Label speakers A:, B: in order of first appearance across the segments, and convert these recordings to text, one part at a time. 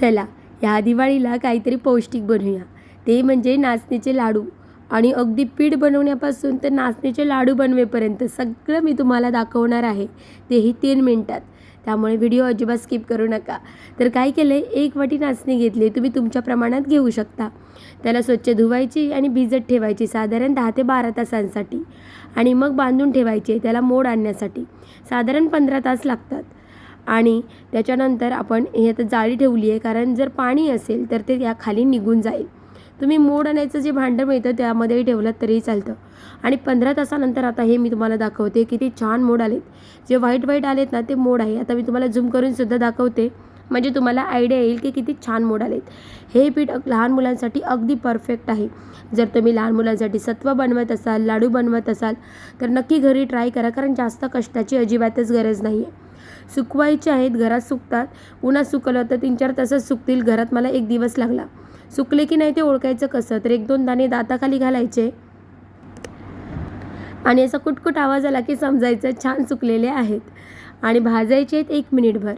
A: चला या दिवाळीला काहीतरी पौष्टिक बनवूया. ते म्हणजे नाचणीचे लाडू. आणि अगदी पीठ बनवण्यापासून तर नाचणीचे लाडू बनवेपर्यंत सगळं मी तुम्हाला दाखवणार आहे. तेही तीन मिनटात. त्यामुळे व्हिडिओ अजिबात स्किप करू नका. तर काय केलं आहे एक वाटी नाचणी घेतली. तुम्ही तुमच्या प्रमाणात घेऊ शकता. त्याला स्वच्छ धुवायची आणि भिजत ठेवायची साधारण दहा ते बारा तासांसाठी. आणि मग बांधून ठेवायचे त्याला मोड आणण्यासाठी. साधारण पंधरा तास लागतात. आणि त्याच्यानंतर आपण हे आता जाळी ठेवली आहे कारण जर पाणी असेल तर ते या खाली निघून जाईल. तुम्ही मोड आणायचं जे भांडं मिळतं त्यामध्येही ठेवलं तरीही चालतं. आणि पंधरा तासानंतर आता हे मी तुम्हाला दाखवते किती छान मोड आलेत. जे व्हाईट व्हाईट आलेत ना ते मोड आहे. आता मी तुम्हाला झूम करूनसुद्धा दाखवते. म्हणजे तुम्हाला आयडिया येईल की किती छान मोड आलेत. हे पीठ लहान मुलांसाठी अगदी परफेक्ट आहे. जर तुम्ही लहान मुलांसाठी सत्व बनवत असाल लाडू बनवत असाल तर नक्की घरी ट्राय करा कारण जास्त कष्टाची अजिबातच गरज नाही आहे सुकवायचे आहेत घरात सुकतात. उन्हात सुकलं तर तीन चार तासात सुकतील. घरात मला एक दिवस लागला. सुकले की नाही ते ओळखायचं कसं? तर एक दोन दाणे दाताखाली घालायचे. आणि असा कुटकुट आवाज आला की समजायचं छान सुकलेले आहेत. आणि भाजायचे आहेत एक मिनिटभर.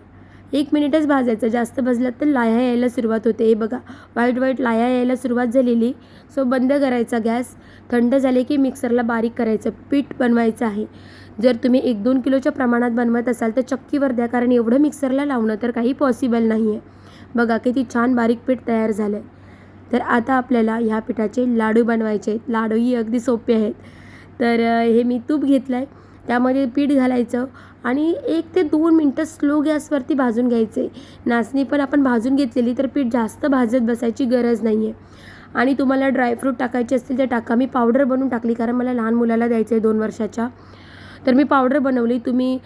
A: एक मिनिटच भाजायचं. जास्त भाजलं तर लाह्या यायला सुरुवात होते. हे बघा वाईट वाईट लाह्या यायला सुरुवात झालेली. सो बंद करायचा गॅस. थंड झाले की मिक्सरला बारीक करायचं. पीठ बनवायचं आहे. जर तुम्ही एक दोन किलोच्या प्रमाणात बनवत असाल तर चक्कीवर द्या कारण एवढं मिक्सरला लावणं तर काही पॉसिबल नाही आहे बघा किती छान बारीक पीठ तयार झालं आहे तर आता आपल्याला ह्या पिठाचे लाडू बनवायचे आहेत. लाडूही अगदी सोपे आहेत. तर हे मी तूप घेतलं आहे त्यामध्ये पीठ घालायचं आणि एक ते दोन मिनटं स्लो गॅसवरती भाजून घ्यायचे. नाचणी पण आपण भाजून घेतलेली तर पीठ जास्त भाजत बसायची गरज नाही आहे आणि तुम्हाला ड्रायफ्रूट टाकायचे असतील तर टाका. मी पावडर बनवून टाकली कारण मला लहान मुलाला द्यायचं आहे दोन वर्षाच्या. तर मी पावडर बनवली. तुम्ही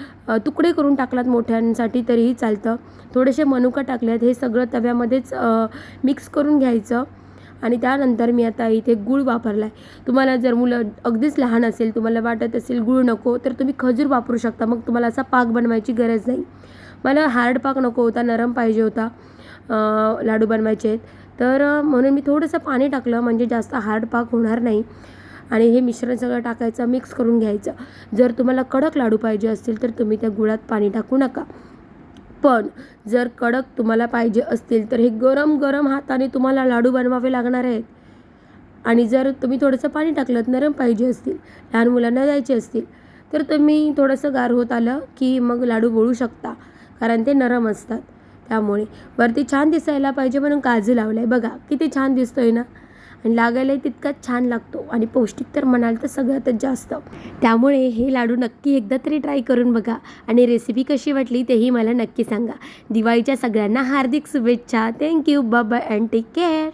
A: तुकडे करून टाकलात मोठ्यांसाठी तरीही चालतं. थोडेसे मनुका टाकल्यात. हे सगळं तव्यामध्येच मिक्स करून घ्यायचं. आणि त्यानंतर मी आता इथे गूळ वापरला आहे तुम्हाला जर मुलं अगदीच लहान असेल तुम्हाला वाटत असेल गूळ नको तर तुम्ही खजूर वापरू शकता. मग तुम्हाला असा पाक बनवायची गरज नाही. मला हार्ड पाक नको होता नरम पाहिजे होता लाडू बनवायचे. आहेत तर म्हणून मी थोडंसं पाणी टाकलं म्हणजे जास्त हार्ड पाक होणार नाही. आणि हे मिश्रण सगळं टाकायचं मिक्स करून घ्यायचं. जर तुम्हाला कडक लाडू पाहिजे असतील तर तुम्ही त्या गुळात पाणी टाकू नका. पण जर कडक तुम्हाला पाहिजे असतील तर हे गरम गरम हाताने तुम्हाला लाडू बनवावे लागणार आहेत. आणि जर तुम्ही थोडंसं पाणी टाकलं नरम पाहिजे असतील लहान मुलांना द्यायचे असतील तर तुम्ही थोडंसं गार होत आलं की मग लाडू गोळू शकता कारण ते नरम असतात. त्यामुळे वरती छान दिसायला पाहिजे म्हणून काजू लावलं आहे बघा किती छान दिसतोय ना? आणि लागायलाही तितकाच छान लागतो. आणि पौष्टिक तर म्हणाल तर सगळ्यातच जास्त. त्यामुळे हे लाडू नक्की एकदा तरी ट्राय करून बघा. आणि रेसिपी कशी वाटली तेही मला नक्की सांगा. दिवाळीच्या सगळ्यांना हार्दिक शुभेच्छा. Thank you bye and take care